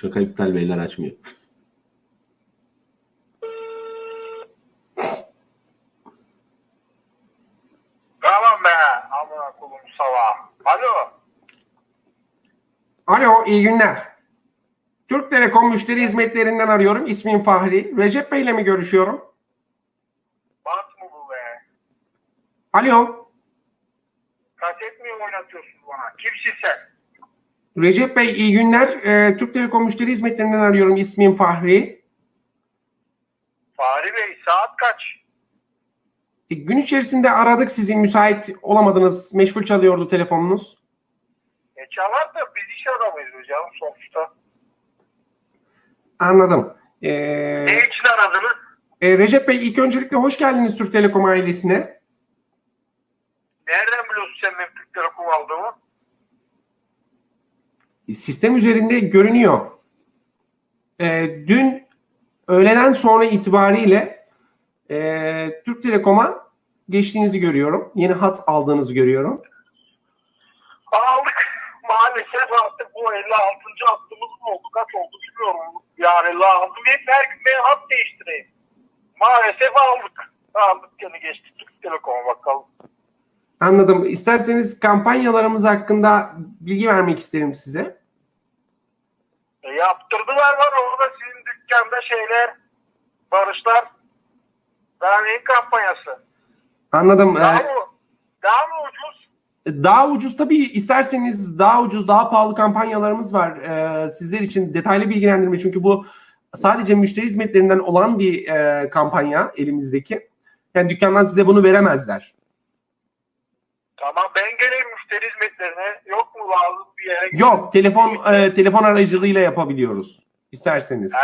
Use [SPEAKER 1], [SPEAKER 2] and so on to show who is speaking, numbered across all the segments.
[SPEAKER 1] Şaka iptal beyler açmıyor.
[SPEAKER 2] Tamam be. Amına kulum sava. Alo.
[SPEAKER 3] Alo, iyi günler. Türk Telekom müşteri hizmetlerinden arıyorum. İsmim Fahri. Recep Bey ile mi görüşüyorum?
[SPEAKER 2] Bant mı bu be?
[SPEAKER 3] Alo,
[SPEAKER 2] Kaset mi oynatıyorsun bana? Kimsin sen?
[SPEAKER 3] Recep Bey iyi günler. Ee, Türk Telekom müşteri hizmetlerinden arıyorum. İsmim Fahri.
[SPEAKER 2] Fahri Bey saat kaç?
[SPEAKER 3] E, gün içerisinde aradık sizi. Müsait olamadınız. Meşgul çalıyordu telefonunuz.
[SPEAKER 2] E çalar da biz iş adamıyız hocam sonuçta.
[SPEAKER 3] Anladım.
[SPEAKER 2] Ne
[SPEAKER 3] Ee,
[SPEAKER 2] için aradınız?
[SPEAKER 3] e, Recep Bey ilk öncelikle hoş geldiniz Türk Telekom ailesine.
[SPEAKER 2] Nereden biliyorsun sen benim Türk Telekom aldığımı?
[SPEAKER 3] Sistem üzerinde görünüyor. E, dün öğleden sonra itibariyle e, Türk Telekom'a geçtiğinizi görüyorum. Yeni hat aldığınızı görüyorum.
[SPEAKER 2] Aldık. Maalesef artık bu 56. hattımız mı oldu? Kaç oldu bilmiyorum. Yani lazım. Her gün ben hat değiştireyim. Maalesef aldık. Aldık gene geçtik Türk Telekom'a bakalım.
[SPEAKER 3] Anladım. İsterseniz kampanyalarımız hakkında bilgi vermek isterim size.
[SPEAKER 2] E, yaptırdılar var orada sizin dükkanda şeyler, barışlar. Daha neyin kampanyası?
[SPEAKER 3] Anladım.
[SPEAKER 2] Daha
[SPEAKER 3] Ee,
[SPEAKER 2] mı, daha mı ucuz?
[SPEAKER 3] Daha ucuz tabii isterseniz daha ucuz, daha pahalı kampanyalarımız var ee, sizler için detaylı bilgilendirme çünkü bu sadece müşteri hizmetlerinden olan bir e, kampanya elimizdeki. Yani dükkandan size bunu veremezler.
[SPEAKER 2] Tamam ben geleyim müşteri hizmetlerine. Yok mu lazım bir yere?
[SPEAKER 3] Yok, telefon e, telefon aracılığıyla yapabiliyoruz isterseniz.
[SPEAKER 2] He,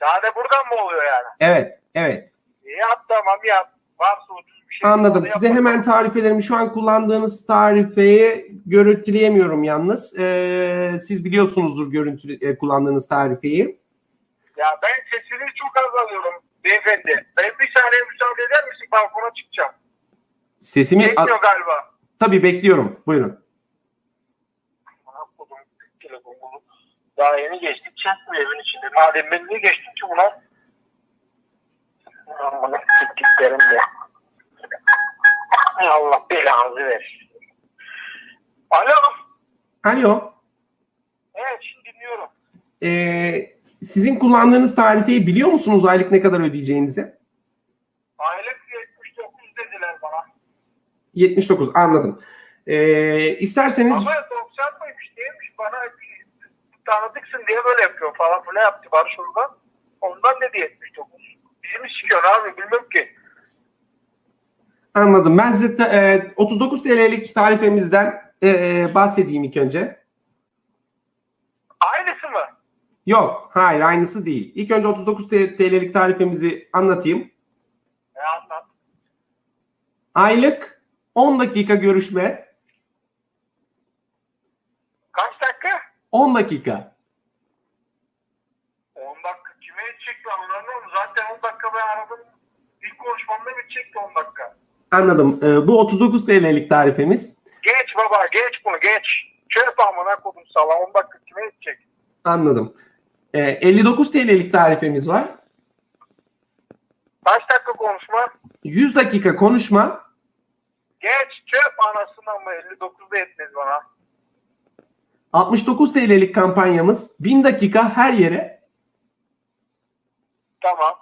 [SPEAKER 2] sade buradan mı oluyor yani?
[SPEAKER 3] Evet, evet.
[SPEAKER 2] Yap tamam yap. Varsa ucuz bir şey.
[SPEAKER 3] Anladım. Size
[SPEAKER 2] yapalım.
[SPEAKER 3] hemen tarifelerimi şu an kullandığınız tarifeyi görüntüleyemiyorum yalnız. Ee, siz biliyorsunuzdur görüntü e, kullandığınız tarifeyi.
[SPEAKER 2] Ya ben sesini çok az alıyorum beyefendi. Ben bir saniye müsaade eder misin? Balkona çıkacağım.
[SPEAKER 3] Sesimi
[SPEAKER 2] Çekmiyor galiba.
[SPEAKER 3] Tabii bekliyorum. Buyurun.
[SPEAKER 2] Daha yeni geçtik çekmiyor evin içinde. Madem ben niye geçtim ki buna? Aman siktiklerim de. Allah belanızı ver. Alo.
[SPEAKER 3] Alo.
[SPEAKER 2] Evet şimdi dinliyorum.
[SPEAKER 3] Ee, sizin kullandığınız tarifeyi biliyor musunuz aylık ne kadar ödeyeceğinizi?
[SPEAKER 2] Aylık 79 dediler bana.
[SPEAKER 3] 79 anladım. Ee, isterseniz
[SPEAKER 2] Ama 90 mıymış değilmiş bana tanıdıksın diye böyle yapıyor falan filan yaptı Barış oradan. Ondan dedi 79. Bizi mi sikiyor abi bilmiyorum ki.
[SPEAKER 3] anladım. Ben size ta- e, 39 TL'lik tarifemizden e, bahsedeyim ilk önce.
[SPEAKER 2] Aynısı mı?
[SPEAKER 3] Yok, hayır aynısı değil. İlk önce 39 T- TL'lik tarifemizi anlatayım.
[SPEAKER 2] E anlat.
[SPEAKER 3] Aylık 10 dakika görüşme,
[SPEAKER 2] Kaç dakika?
[SPEAKER 3] 10 dakika.
[SPEAKER 2] 10 dakika kime yetecek ben anlamıyorum. Zaten 10 dakika ben aradım. İlk konuşmamda bitecekti 10 dakika.
[SPEAKER 3] Anladım. Ee, bu 39 TL'lik tarifemiz.
[SPEAKER 2] Geç baba geç bunu geç. Çöp amına kodum sala 10 dakika kime yetecek?
[SPEAKER 3] Anladım. Ee, 59 TL'lik tarifemiz var.
[SPEAKER 2] Kaç dakika konuşma?
[SPEAKER 3] 100 dakika konuşma,
[SPEAKER 2] Geç çöp anasını mı 59'da yetmez bana.
[SPEAKER 3] 69 TL'lik kampanyamız 1000 dakika her yere,
[SPEAKER 2] Tamam.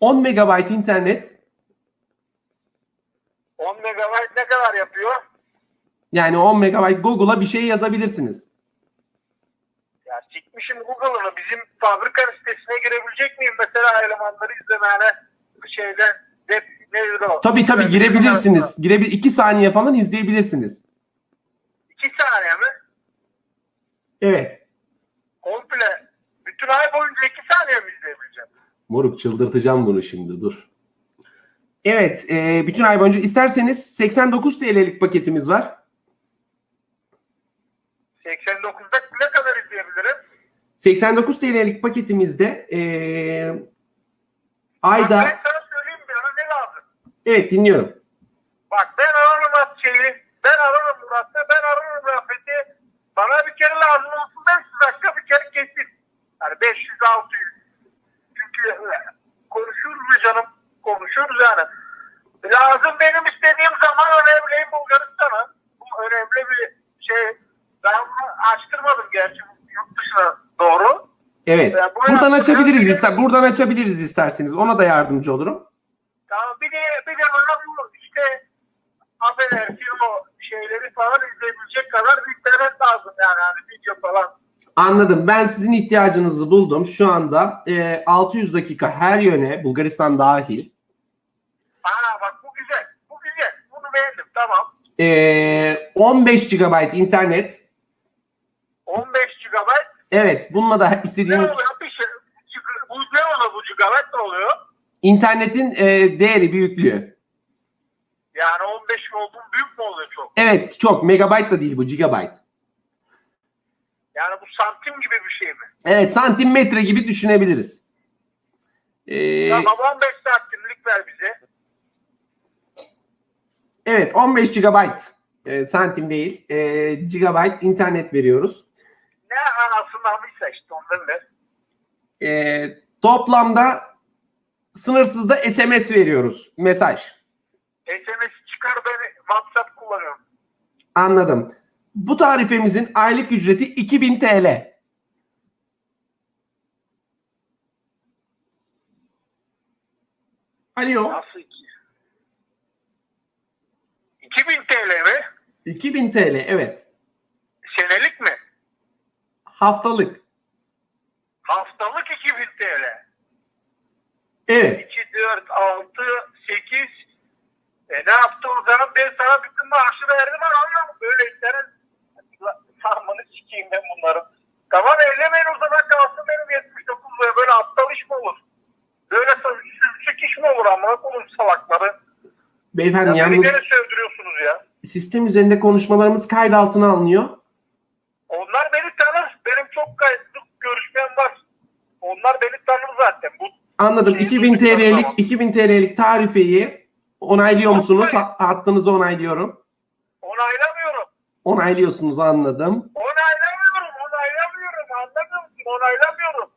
[SPEAKER 3] 10 MB internet,
[SPEAKER 2] 10 megabayt ne kadar yapıyor?
[SPEAKER 3] yani 10 MB Google'a bir şey yazabilirsiniz.
[SPEAKER 2] Ya sikmişim Google'ını. Bizim fabrika sitesine girebilecek miyim? Mesela elemanları izlemene şeyde web o?
[SPEAKER 3] Tabii tabii girebilirsiniz. Girebil 2 saniye falan izleyebilirsiniz.
[SPEAKER 2] 2 saniye mi?
[SPEAKER 3] Evet.
[SPEAKER 2] Komple bütün ay boyunca 2 saniye mi izleyebileceğim?
[SPEAKER 1] Moruk çıldırtacağım bunu şimdi dur.
[SPEAKER 3] Evet, e, bütün ay boyunca isterseniz 89 TL'lik paketimiz var.
[SPEAKER 2] 89'da ne kadar izleyebilirim?
[SPEAKER 3] 89 TL'lik paketimizde e, ayda
[SPEAKER 2] ben sana söyleyeyim bir ara ne lazım?
[SPEAKER 3] Evet dinliyorum.
[SPEAKER 2] Bak ben ararım şeyi, ben ararım Murat'ı, ben ararım Rafet'i. Bana bir kere lazım olsun 500 dakika bir kere 500-600. Çünkü e, konuşuruz mu canım? Konuşuruz yani. Lazım benim istediğim zaman önemliyim Bulgaristan'a. Bu önemli bir şey. Ben bunu açtırmadım gerçi yurt dışına doğru.
[SPEAKER 3] Evet.
[SPEAKER 2] Bu
[SPEAKER 3] Buradan açabiliriz ister. Buradan açabiliriz isterseniz. Ona da yardımcı olurum.
[SPEAKER 2] Bir de bir de bana bu işte affedersin o şeyleri falan izleyebilecek kadar bir internet lazım yani hani video falan.
[SPEAKER 3] Anladım. Ben sizin ihtiyacınızı buldum. Şu anda e, 600 dakika her yöne Bulgaristan dahil.
[SPEAKER 2] Aa bak bu güzel. Bu güzel. Bunu beğendim tamam.
[SPEAKER 3] E, 15 GB internet.
[SPEAKER 2] 15 GB.
[SPEAKER 3] Evet. Bununla da
[SPEAKER 2] Ne
[SPEAKER 3] istediğiniz
[SPEAKER 2] oluyor? Bir şey. Bu ne oluyor bu GB ne oluyor?
[SPEAKER 3] İnternetin e, değeri büyüklüğü.
[SPEAKER 2] Yani 15 olduğum büyük mü oluyor çok?
[SPEAKER 3] Evet. Çok. Megabyte da değil bu. Gigabyte.
[SPEAKER 2] Yani bu santim gibi bir şey mi?
[SPEAKER 3] Evet. Santimetre gibi düşünebiliriz. E,
[SPEAKER 2] Tamam 15 santimlik ver bize.
[SPEAKER 3] Evet 15 GB e, santim değil e, gigabyte internet veriyoruz.
[SPEAKER 2] Ne anasını almışsa işte ondan ver.
[SPEAKER 3] E, toplamda sınırsız da SMS veriyoruz. Mesaj.
[SPEAKER 2] SMS çıkar beni WhatsApp kullanıyorum.
[SPEAKER 3] Anladım. Bu tarifemizin aylık ücreti 2000 TL. Alo.
[SPEAKER 2] Nasıl ki? 2000 TL mi?
[SPEAKER 3] 2000 TL evet.
[SPEAKER 2] Senelik mi?
[SPEAKER 3] Haftalık.
[SPEAKER 2] Haftalık 2000 TL.
[SPEAKER 3] Evet.
[SPEAKER 2] 2, 4, 6, 8. E ne yaptı o zaman? Ben sana bütün maaşı verdim ama böyle internet sarmanı sikeyim ben bunların. Tamam ellemeyin o zaman kalsın benim 79 liraya. Böyle aptal iş mi olur? Böyle sürçük iş mi olur amına koyayım salakları?
[SPEAKER 3] Beyefendi
[SPEAKER 2] Ya beni
[SPEAKER 3] yalnız
[SPEAKER 2] gene sövdürüyorsunuz ya.
[SPEAKER 3] sistem üzerinde konuşmalarımız kayıt altına alınıyor.
[SPEAKER 2] Onlar beni tanır. Benim çok kayıtlı görüşmem var. Onlar beni tanır zaten. Bu
[SPEAKER 3] Anladım.
[SPEAKER 2] Şey,
[SPEAKER 3] 2000
[SPEAKER 2] duyduk,
[SPEAKER 3] TL'lik
[SPEAKER 2] tamam.
[SPEAKER 3] 2000 TL'lik tarifeyi onaylıyor musunuz? Ha- Hattınızı onaylıyorum.
[SPEAKER 2] onaylamıyorum.
[SPEAKER 3] Onaylıyorsunuz anladım.
[SPEAKER 2] Onaylamıyorum. Onaylamıyorum. Anladın mı? Onaylamıyorum.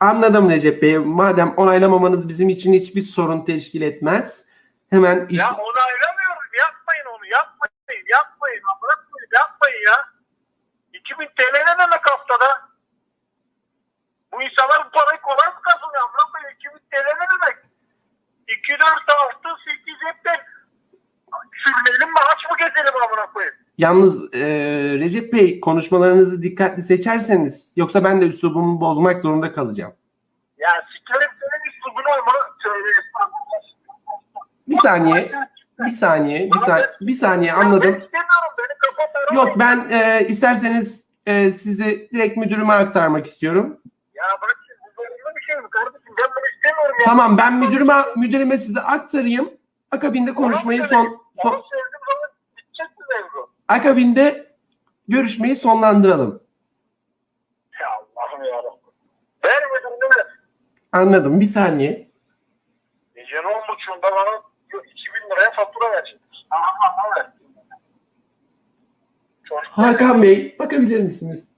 [SPEAKER 3] Anladım Recep Bey. Madem onaylamamanız bizim için hiçbir sorun teşkil etmez. Hemen iş...
[SPEAKER 2] Ya onaylamıyorum. Yapmayın onu. Yapmayın. Yapmayın. Amına koyayım. Yapmayın ya. 2000 TL ne demek haftada? Bu insanlar bu parayı kolay mı kazanıyor? Amına 2000 TL ne demek? 2, 4, 6, 8 hep de sürmeyelim mi? Aç mı gezelim amına koyayım?
[SPEAKER 3] Yalnız e, Recep Bey konuşmalarınızı dikkatli seçerseniz yoksa ben de üslubumu bozmak zorunda kalacağım.
[SPEAKER 2] Ya sikerim senin üslubunu ama.
[SPEAKER 3] Bir saniye, bir saniye, bir saniye, bir saniye anladım. Yok ben e, isterseniz e, sizi direkt müdürüme aktarmak istiyorum.
[SPEAKER 2] Ya bırak şimdi bu zorunlu bir şey mi kardeşim? Ben bunu istemiyorum ya.
[SPEAKER 3] Tamam ben müdürüme müdürüme sizi aktarayım. Akabinde konuşmayı son, son
[SPEAKER 2] mevzu?
[SPEAKER 3] akabinde görüşmeyi sonlandıralım.
[SPEAKER 2] Ya Allah'ım yarabbim. Ver müdürünü ver.
[SPEAKER 3] Anladım. Bir saniye.
[SPEAKER 2] Gecenin on buçuğunda bana 2000 liraya fatura verecektir. Aha aha ver.
[SPEAKER 3] Hakan Bey bakabilir misiniz?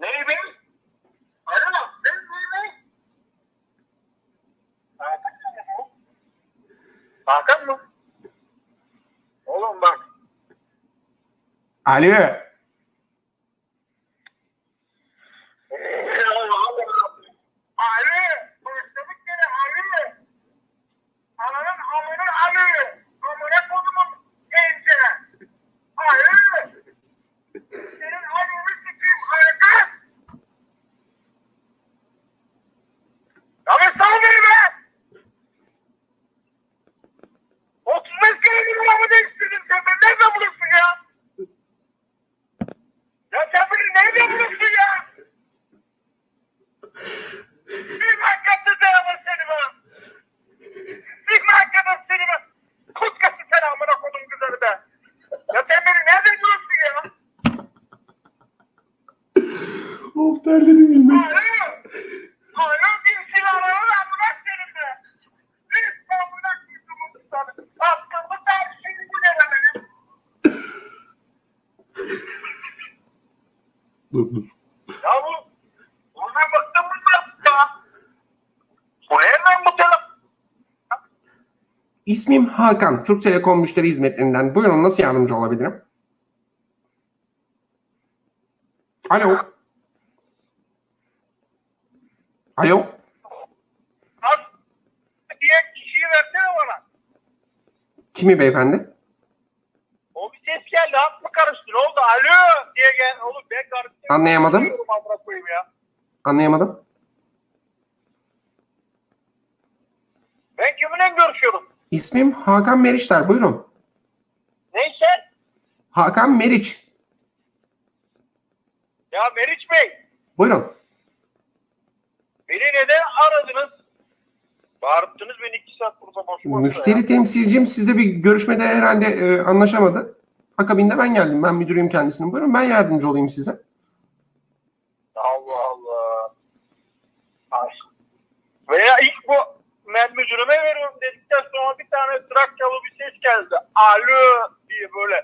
[SPEAKER 2] Neyi be? Alo, ne neyi be? Hakan mı? Hakan mı? Oğlum bak.
[SPEAKER 3] Alo.
[SPEAKER 2] Ali, başladık gene Ali. Ananın amını Ali. Amına kodumun genci. Ali. Senin amını sikeyim Ali. Ya ben sana beni be. 35 kere numaramı değiştirdim sen. Ben nerede bulursun ya? Ya sen beni nerede bulursun ya? Bir hakikaten dayanır seni be. Bir hakikaten seni be. Kutkası sen amına kodum güzeli be. Ya sen beni nerede bulursun ya?
[SPEAKER 3] Of terledim bilmek.
[SPEAKER 2] Alo. Alo bir silahları amına senin be. Bir amına kodumun güzeli. Aklımı tartışın bu ne be benim?
[SPEAKER 1] Dur dur.
[SPEAKER 2] Ya bu ona baktım mı ya? Bu nereden bu telefon?
[SPEAKER 3] İsmim Hakan. Türk Telekom müşteri hizmetlerinden. Buyurun nasıl yardımcı olabilirim? Alo. Alo.
[SPEAKER 2] Diye kişiyi versene bana.
[SPEAKER 3] Kimi beyefendi?
[SPEAKER 2] O bir ses geldi. Hat mı karıştı? Ne oldu? Alo diye gel. Oğlum ben karıştırıyorum.
[SPEAKER 3] Anlayamadım.
[SPEAKER 2] Ya.
[SPEAKER 3] Anlayamadım.
[SPEAKER 2] Ben kiminle görüşüyorum?
[SPEAKER 3] İsmim Hakan Meriçler. Buyurun.
[SPEAKER 2] Neyse.
[SPEAKER 3] Hakan Meriç.
[SPEAKER 2] Ya Meriç Bey.
[SPEAKER 3] Buyurun.
[SPEAKER 2] Beni neden aradınız? Bağırttınız beni iki saat burada boş.
[SPEAKER 3] Müşteri temsilcim sizle bir görüşmede herhalde e, anlaşamadı. Akabinde ben geldim. Ben müdürüyüm kendisinin. Buyurun ben yardımcı olayım size.
[SPEAKER 2] Allah Allah. Ay. Veya ilk bu ben müdürüme veriyorum dedikten sonra bir tane Trakyalı bir ses geldi. Alo diye böyle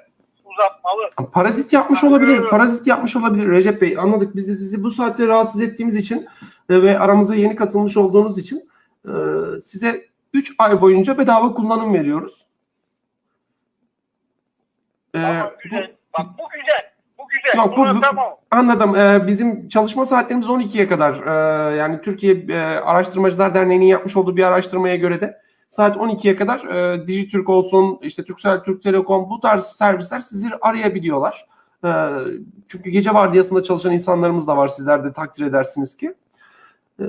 [SPEAKER 2] uzatmalı.
[SPEAKER 3] Parazit yapmış olabilir. Parazit yapmış olabilir Recep Bey. Anladık. Biz de sizi bu saatte rahatsız ettiğimiz için e, ve aramıza yeni katılmış olduğunuz için e, size 3 ay boyunca bedava kullanım veriyoruz. E,
[SPEAKER 2] Tamam
[SPEAKER 3] bu-
[SPEAKER 2] güzel. Bak bu güzel. Bu güzel.
[SPEAKER 3] Yok, bu- bu-
[SPEAKER 2] tamam.
[SPEAKER 3] Anladım. Ee, bizim çalışma saatlerimiz 12'ye kadar. Ee, yani Türkiye e, Araştırmacılar Derneği'nin yapmış olduğu bir araştırmaya göre de saat 12'ye kadar e, Dijitürk olsun, işte Turkcell, Türk Telekom bu tarz servisler sizi arayabiliyorlar. Ee, çünkü gece vardiyasında çalışan insanlarımız da var. Sizler de takdir edersiniz ki. Ee,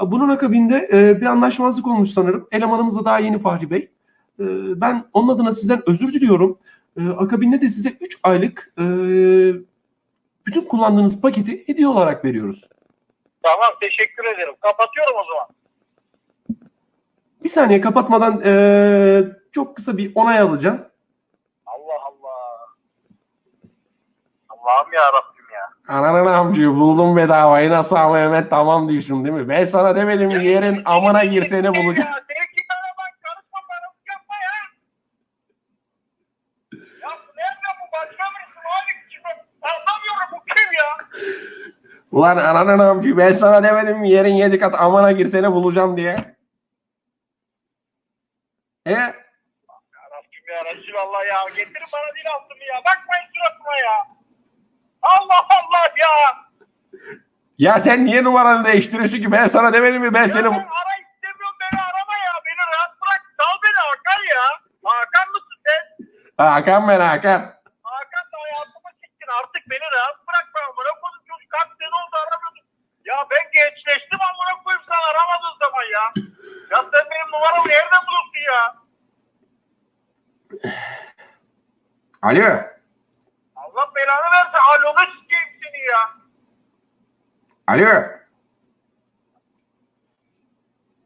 [SPEAKER 3] bunun akabinde e, bir anlaşmazlık olmuş sanırım. Elemanımız da daha yeni Fahri Bey. Ee, ben onun adına sizden özür diliyorum. Ee, akabinde de size 3 aylık e, bütün kullandığınız paketi hediye olarak veriyoruz.
[SPEAKER 2] Tamam teşekkür ederim. Kapatıyorum o zaman.
[SPEAKER 3] Bir saniye kapatmadan eee, çok kısa bir onay alacağım.
[SPEAKER 2] Allah Allah. Allah'ım ya Rabbim ya.
[SPEAKER 3] Ananın amcayı buldum bedavayı nasıl ama Mehmet tamam diyorsun değil mi? Ben sana demedim yerin amına girsene bulacağım. Ulan ananın amcayı ben sana demedim yerin yedi kat amına girsene bulacağım diye. E
[SPEAKER 2] Rabbim ya Resulallah ya. Getirin bana dil altımı ya. Bakmayın suratıma ya. Allah Allah ya.
[SPEAKER 3] ya sen niye numaranı değiştiriyorsun ki ben sana demedim mi ben
[SPEAKER 2] Ya
[SPEAKER 3] seni...
[SPEAKER 2] ben ara istemiyorum beni arama ya. Beni rahat bırak. Sal beni Hakan ya. Hakan mısın sen?
[SPEAKER 3] Hakan ben. Hakan
[SPEAKER 2] da hayatımı siktin. Artık beni rahat bırak be. Amına koydum çocuk kaç sene oldu aramıyordum. Ya ben gençleştim amına koyayım sen aramadığın zaman ya. Ya sen benim numaramı nereden bulursun ya?
[SPEAKER 3] Alo.
[SPEAKER 2] Allah belanı versin. Alona sikeyim seni ya.
[SPEAKER 3] Alo.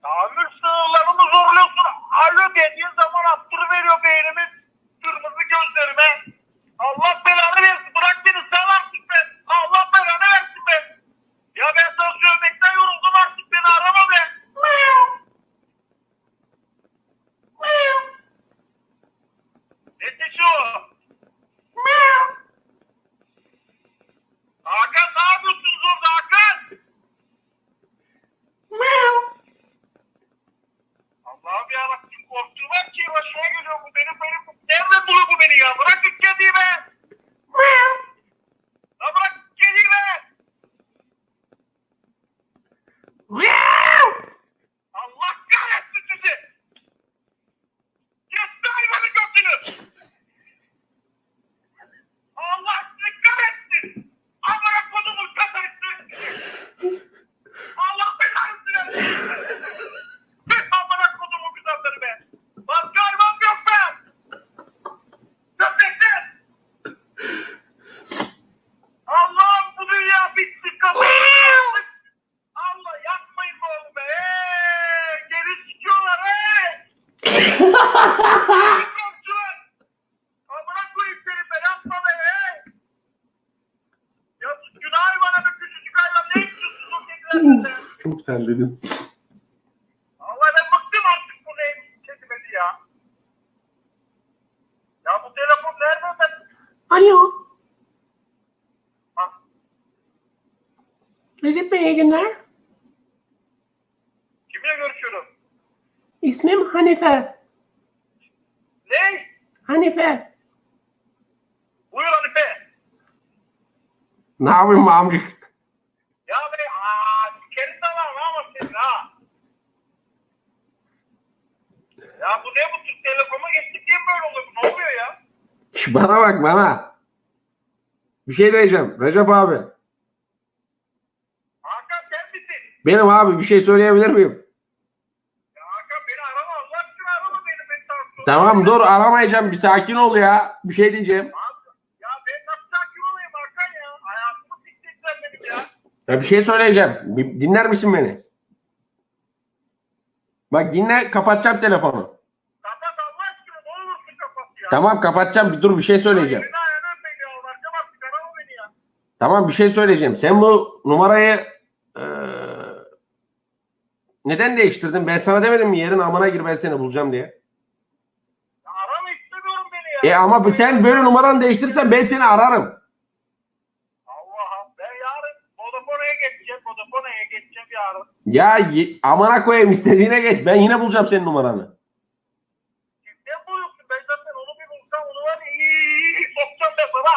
[SPEAKER 2] Tahammül sınırlarımı zorluyorsun. Alo dediğin zaman attırıveriyor beynimi. Kırmızı gözlerime. Allah belanı versin. Bırak beni sal artık be. Allah belanı versin be. Ya ben sana sövmekten yoruldum artık. Beni arama be. Ne sesi o? Hakan ne yapıyorsunuz orada Hakan? Allah'ım yarabbim korktuğum her şey başıma geliyor bu benim benim. Nereden buluyor bu beni ya? Bırak git kediyi be. Ya bırak kediyi be. Allah kahretsin sizi. Kesti hayvanın götünü. Allah sizi kahretsin. Amına kodumun katarısı. Allah belanı versin. Amına kodumun güzelleri be. Başka hayvan yok be. Köpekler. Allah'ım bu dünya bitti. Kapattı. Allah yapmayın be oğlum be. Hey, geri sikiyorlar hey. Komşular. Amına koyayım seni be yapma be hey. Ya sus, günah hayvana be küçücük hayvan ne istiyorsun o kedilerden?
[SPEAKER 1] Terledim.
[SPEAKER 2] Allah ben bıktım artık bu neymiş kelimesi ya. Ya bu telefon nerede ben?
[SPEAKER 3] Alo.
[SPEAKER 2] Ha.
[SPEAKER 3] Recep Bey iyi günler.
[SPEAKER 2] Kimle görüşüyorum?
[SPEAKER 3] İsmim Hanife.
[SPEAKER 2] Ne?
[SPEAKER 3] Hanife.
[SPEAKER 2] Buyur Hanife.
[SPEAKER 3] Ne yapayım amcık?
[SPEAKER 2] Ya be aaa kendine var ama senin ha. Ya bu ne bu Türk Telekom'a geçtik diye böyle oluyor? Ne oluyor ya?
[SPEAKER 3] Bana bak bana. Bir şey diyeceğim. Recep abi.
[SPEAKER 2] Hakan sen misin?
[SPEAKER 3] Benim abi bir şey söyleyebilir miyim?
[SPEAKER 2] Ya Hakan beni arama Allah aşkına arama beni. beni.
[SPEAKER 3] Tamam dur aramayacağım. Bir sakin ol ya. Bir şey diyeceğim.
[SPEAKER 2] Abi, Ya ben nasıl sakin olayım Hakan ya? Hayatımı siktirdiler benim ya.
[SPEAKER 3] Ya bir şey söyleyeceğim. Bir dinler misin beni? Bak dinle kapatacağım telefonu.
[SPEAKER 2] Kapat Allah aşkına ne olursun kapat ya.
[SPEAKER 3] Tamam kapatacağım. Bir dur bir şey söyleyeceğim.
[SPEAKER 2] Ya. Bak arama beni ya.
[SPEAKER 3] Tamam bir şey söyleyeceğim. Sen bu numarayı eee, neden değiştirdin? Ben sana demedim mi yerin amına gir ben seni bulacağım diye.
[SPEAKER 2] Ya arama istemiyorum beni ya.
[SPEAKER 3] E ama sen böyle numaranı değiştirirsen ben seni ararım.
[SPEAKER 2] Allah'ım ben yarın Vodafone'ya geçeceğim. Vodafone'ya geçeceğim yarın.
[SPEAKER 3] Ya amına koyayım istediğine geç. Ben yine bulacağım senin numaranı.
[SPEAKER 2] Ne buyursun ben zaten onu bir bulsam onu var ya iyi iyi iyi sokacağım mezara.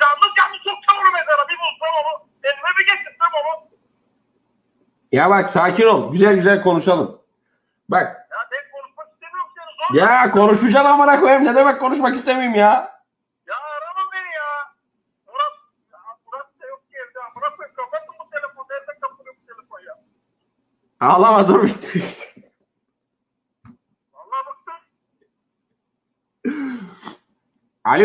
[SPEAKER 2] Canlı canlı sokacağım onu mezara bir bulsam onu. Elime bir getirsem onu.
[SPEAKER 3] Ya bak sakin ol. Güzel güzel konuşalım. Bak
[SPEAKER 2] Ya ben konuşmak istemiyorum seni zor.
[SPEAKER 3] ya konuşacaksın amına koyayım. Ne demek konuşmak istemeyeyim ya?
[SPEAKER 2] Ya arama beni ya. Murat, ya Murat da yok ki evde. Murat Bey kapatın bu telefonu. Nerede kapatın bu telefonu ya?
[SPEAKER 3] Ağlama dur işte.
[SPEAKER 2] Vallahi bıktım.
[SPEAKER 3] Alo.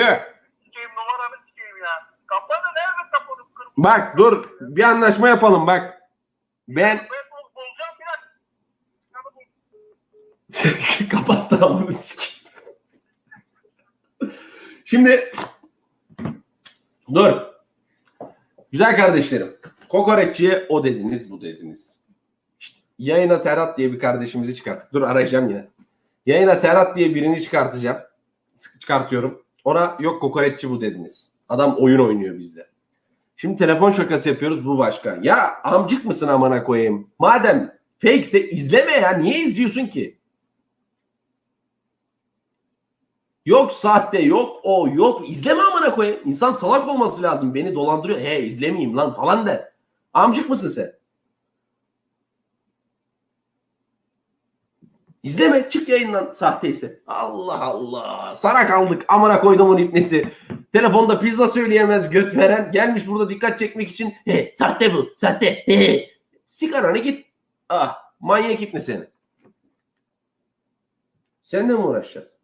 [SPEAKER 2] Sikeyim numaranı sikeyim ya. Kapanı nerede kapanıp kırmızı?
[SPEAKER 3] Bak dur bir anlaşma yapalım bak. Ben
[SPEAKER 2] Ben bul- bulacağım biraz. Yani bu-
[SPEAKER 3] kapattı amını sikeyim. Şimdi dur. Güzel kardeşlerim. Kokoreççiye o dediniz bu dediniz. Yayına Serhat diye bir kardeşimizi çıkarttık. Dur arayacağım yine. Yayına Serhat diye birini çıkartacağım. Çıkartıyorum. Ona yok kokoreççi bu dediniz. Adam oyun oynuyor bizde. Şimdi telefon şakası yapıyoruz bu başka. Ya amcık mısın amına koyayım? Madem fake'se izleme ya. Niye izliyorsun ki? Yok sahte, yok o, yok izleme amına koyayım. İnsan salak olması lazım. Beni dolandırıyor. He izlemeyeyim lan falan de. Amcık mısın sen? İzleme. Çık yayından sahteyse. Allah Allah. Sana kaldık. Amına koyduğumun ipnesi. Telefonda pizza söyleyemez göt veren. Gelmiş burada dikkat çekmek için. He sahte bu. Sahte. He. Sigaranı git. Ah manyak ipne seni. Seninle mi uğraşacağız?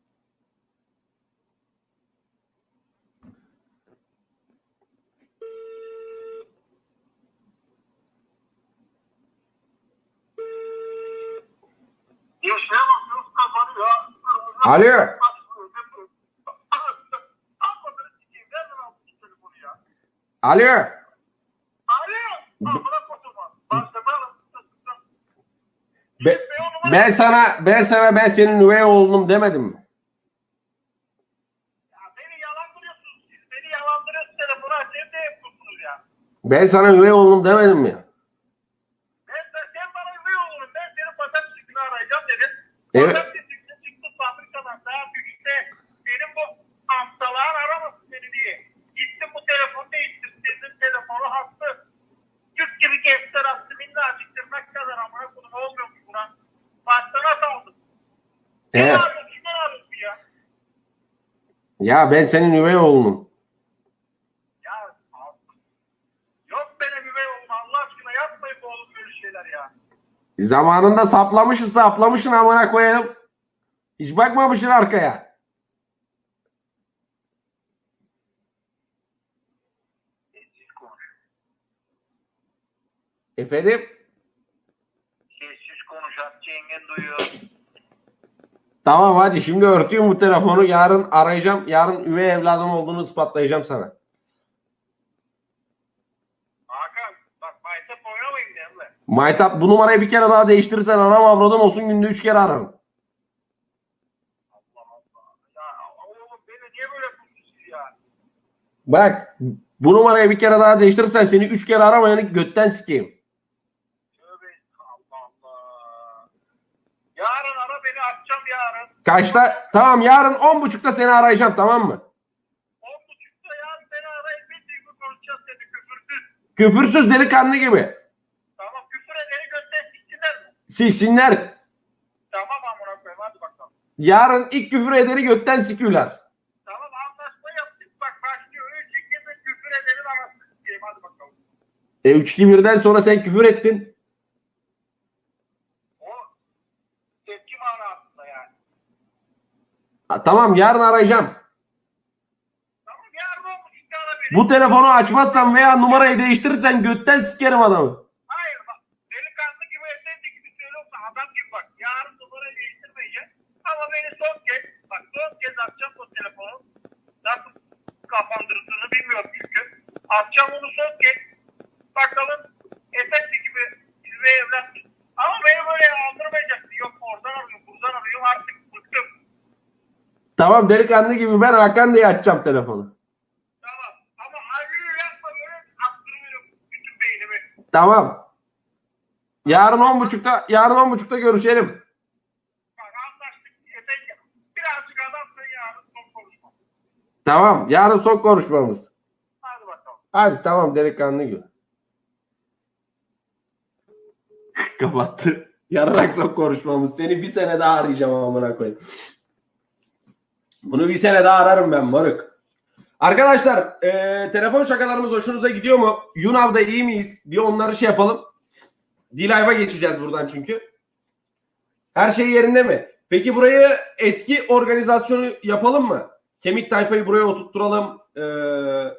[SPEAKER 3] Alo. Alo.
[SPEAKER 2] Alo.
[SPEAKER 3] Be- ben sana ben sana ben senin üvey oğlunum demedim mi?
[SPEAKER 2] Ya beni yalandırıyorsunuz siz. Beni yalandırıyorsunuz telefonu açayım ne yapıyorsunuz ya?
[SPEAKER 3] Ben sana üvey oğlunum demedim mi?
[SPEAKER 2] Ben, ben, sen bana üvey olurum. Ben senin çıktığını arayacağım dedim.
[SPEAKER 3] Evet.
[SPEAKER 2] Patent çıktı çıktı fabrikadan daha düşükte. Benim bu hastalığın aramasın seni diye. Gittim bu telefonu değiştirdim. Telefonu hastı. Türk gibi kefter attı. Minnacık tırnak kadar amına kodum olmuyor mu buna? Baştan saldım. Ne
[SPEAKER 3] Evet.
[SPEAKER 2] arıyorsun? Kimden arıyorsun ya?
[SPEAKER 3] Ya ben senin üvey oğlunum.
[SPEAKER 2] Ya yok benim üvey oğlum Allah aşkına yapmayın bu oğlum böyle şeyler ya.
[SPEAKER 3] Zamanında saplamışsın saplamışsın amına koyayım. Hiç bakmamışsın arkaya. Efendim?
[SPEAKER 2] Sessiz konuş. Hatice yengen duyuyor.
[SPEAKER 3] Tamam hadi şimdi örtüyorum bu telefonu. Yarın arayacağım. Yarın üvey evladım olduğunu ispatlayacağım sana.
[SPEAKER 2] Hakan bak maytap
[SPEAKER 3] bu numarayı bir kere daha değiştirirsen anam avradım olsun günde üç kere ararım.
[SPEAKER 2] Allah Allah. Ya oğlum beni niye böyle yapıyorsunuz siz ya?
[SPEAKER 3] Bak Bu numarayı bir kere daha değiştirirsen seni üç kere aramayanı götten sikeyim.
[SPEAKER 2] Tövbe Allah Allah. Yarın ara beni açacağım yarın.
[SPEAKER 3] Kaçta? Tamam yarın on buçukta seni arayacağım tamam mı?
[SPEAKER 2] 10.30'da yarın beni arayıp bir dakika konuşacağız seni küfürsüz.
[SPEAKER 3] Küfürsüz delikanlı gibi.
[SPEAKER 2] Tamam küfür edeni götten siksinler mi?
[SPEAKER 3] Siksinler.
[SPEAKER 2] Tamam amına koyayım hadi bakalım.
[SPEAKER 3] Yarın ilk küfür edeni götten sikiyorlar.
[SPEAKER 2] Tamam anlaşma yaptık bak başlıyor. Üç iki bir küfür edenin arasını sikeyim hadi bakalım.
[SPEAKER 3] E 3-2-1'den sonra sen küfür ettin.
[SPEAKER 2] O tepki manasında yani.
[SPEAKER 3] Tamam yarın arayacağım.
[SPEAKER 2] Tamam yarın 10.30'da ara.
[SPEAKER 3] Bu telefonu açmazsan veya numarayı değiştirirsen götten sikerim adamı.
[SPEAKER 2] Hayır bak delikanlı gibi efendi gibi söylüyorsa adam gibi bak. Yarın numarayı değiştirmeyeceğim. Ama beni son kez bak son kez açacağım bu telefonu. Nasıl kafandırdığını bilmiyorum çünkü. Açacağım onu son kez. Bakalım efendi gibi size evlat. Ama beni böyle aldırmayacaksın. Yok oradan arıyorum buradan arıyorum artık.
[SPEAKER 3] Tamam delikanlı gibi ben Hakan diye açacağım telefonu.
[SPEAKER 2] Tamam. Ama acıyı yapma böyle attırıyorum bütün beynimi.
[SPEAKER 3] Tamam. Yarın on buçukta yarın on buçukta görüşelim.
[SPEAKER 2] Bak anlaştık. Efendim birazcık adamsın yarın son konuşma.
[SPEAKER 3] Tamam. Yarın son konuşmamız.
[SPEAKER 2] Hadi bakalım.
[SPEAKER 3] Hadi tamam delikanlı gibi. Kapattı. Yararak son konuşmamız. Seni bir sene daha arayacağım amına koyayım. Bunu bir sene daha ararım ben moruk. Arkadaşlar eee, telefon şakalarımız hoşunuza gidiyor mu? Yunav'da iyi miyiz? Bir onları şey yapalım. D-Live'a geçeceğiz buradan çünkü. Her şey yerinde mi? Peki burayı eski organizasyonu yapalım mı? Kemik tayfayı buraya oturtturalım. Eee